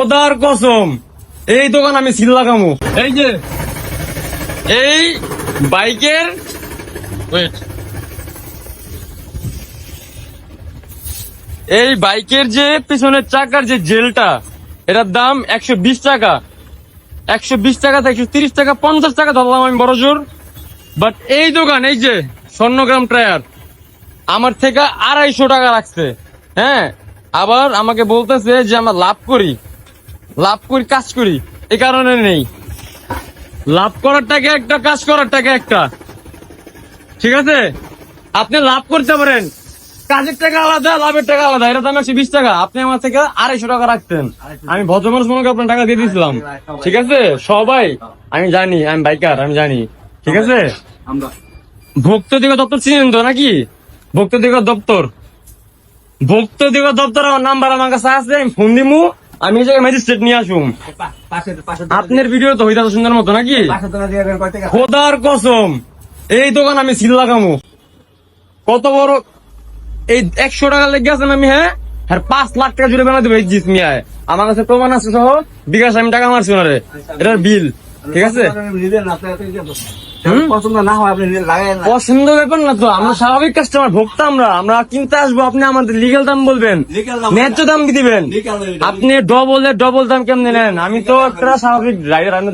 খোদার কসম, এই দোকান আমি সিল লাগামু। এই যে, এই বাইকের ওয়েট। এই বাইকের যে পিছনের চাকার যে জেলটা, এটার দাম একশো বিশ টাকা। একশো বিশ টাকা একশো তিরিশ টাকা, পঞ্চাশ টাকা ধরলাম আমি বড় জোর। বাট এই দোকান, এই যে স্বর্ণগ্রাম টায়ার, আমার থেকে আড়াইশো টাকা রাখছে হ্যাঁ আবার আমাকে বলতেছে যে আমরা লাভ করি। লাভ করি কাজ করি এই কারণে নেই। লাভ করার টাকা একটা কাজ করার টাকা একটা। ঠিক আছে? আপনি লাভ করতে পারেন। কাজের টাকা আলাদা লাভের টাকা আলাদা। এটা দাম একশো বিশ টাকা। আপনি আমার থেকে আড়াইশো টাকা রাখতেন। আমি ভদ্র মানুষ মনে করে আপনার টাকা দিয়ে দিয়েছিলাম। ঠিক আছে? সবাই আমি জানি আমি বাইকার আমি জানি। ঠিক আছে? ভক্ত দিগ দপ্তর চিনেন তো নাকি? ভক্ত দিগ দপ্তর। ভক্ত দিগ দপ্তর আমার নাম্বার আমার কাছে আছে আমি ফোন দিমু। আমি এই জায়গায় ম্যাজিস্ট্রেট নিয়ে আসুম। আপনার ভিডিও তো হইতা সুন্দর মতো, নাকি? খোদার কসম, এই দোকান আমি সিল লাগামু। কত বড়, এই একশো টাকা লেগে আছেন আমি হ্যাঁ আর পাঁচ লাখ টাকা জুড়ে বানা দেবো, এই জিস মিয়ায় আমার কাছে প্রমাণ আছে সহ, বিকাশ আমি টাকা মারছি ওনারে। এটার বিল ঠিক আছে? পছন্দ না হয় আপনি লাগাই না। পছন্দ ব্যাপার না তো আমরা স্বাভাবিক কাস্টমার ভোক্তা আমরা। আমরা কিনতে আসব আপনি আমাদের লিগেল দাম বলবেন। ন্যায্য দাম কি দিবেন? আপনি ডবল ডবল দাম কেমনে নেন? আমি তো একটা স্বাভাবিক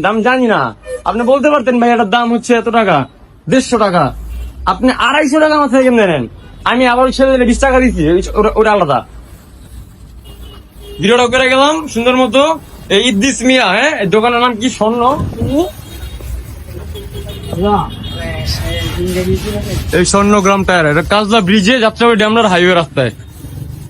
দাম জানি না। আপনি বলতে পারতেন ভাই এটার দাম হচ্ছে এত টাকা দেড়শো টাকা। আপনি আড়াইশো টাকা আমার থেকে কেমনে নেন? আমি আবার ছেলে বিশ টাকা দিচ্ছি ওটা- ওটা আলাদা। ভিডিওটা করে গেলাম সুন্দর মতো। এই ইদ্দিস মিয়া হ্যাঁ? দোকানের নাম কি? স্বর্ণ? এই স্বর্ণগ্রাম টায়ার এটা কাজলা ব্রিজে যাত্রাবাড়ি ড্যামলার হাইওয়ে রাস্তায়।